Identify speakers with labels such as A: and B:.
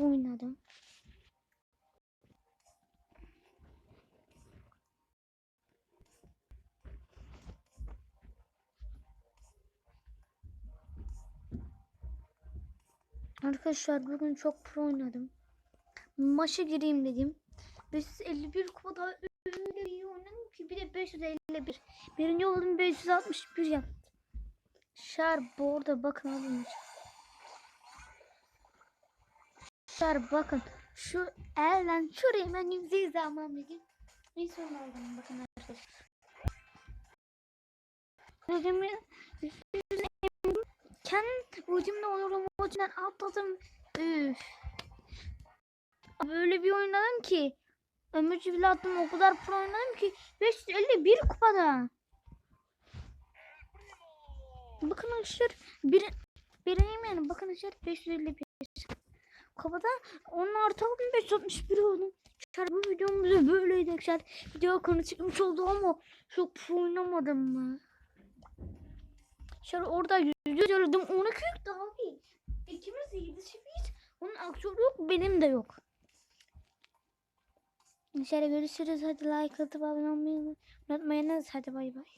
A: oynadım. Arkadaşlar bugün çok pro oynadım. Maça gireyim dedim. 551 kupada öyle iyi oynadım ki bir de 551. Birinci oldum 561 yaptım. Şar bu arada bakın abi. Şar bakın. Şu elden şuraya ben yüzde zaman dedim. Neyse onu aldım bakın arkadaşlar. Gözümü kendi ucumda olurum ucundan atladım. Üf. Böyle bir oynadım ki. Ömür bile attım o kadar pro oynadım ki 551 kupada. Bakın arkadaşlar bir biriyim yani bakın arkadaşlar 551 kupada onun aldım 561 oldum. Arkadaşlar bu videomuzda böyleydi arkadaşlar. Video konu çıkmış oldu ama çok oynamadım mı? Şöyle orada yüzde gördüm onu kırıktı abi. İkimiz yedi seviyiz. Onun aksiyonu yok benim de yok. Şöyle görüşürüz. Hadi like atıp abone olmayı unutmayınız. Hadi bay bay.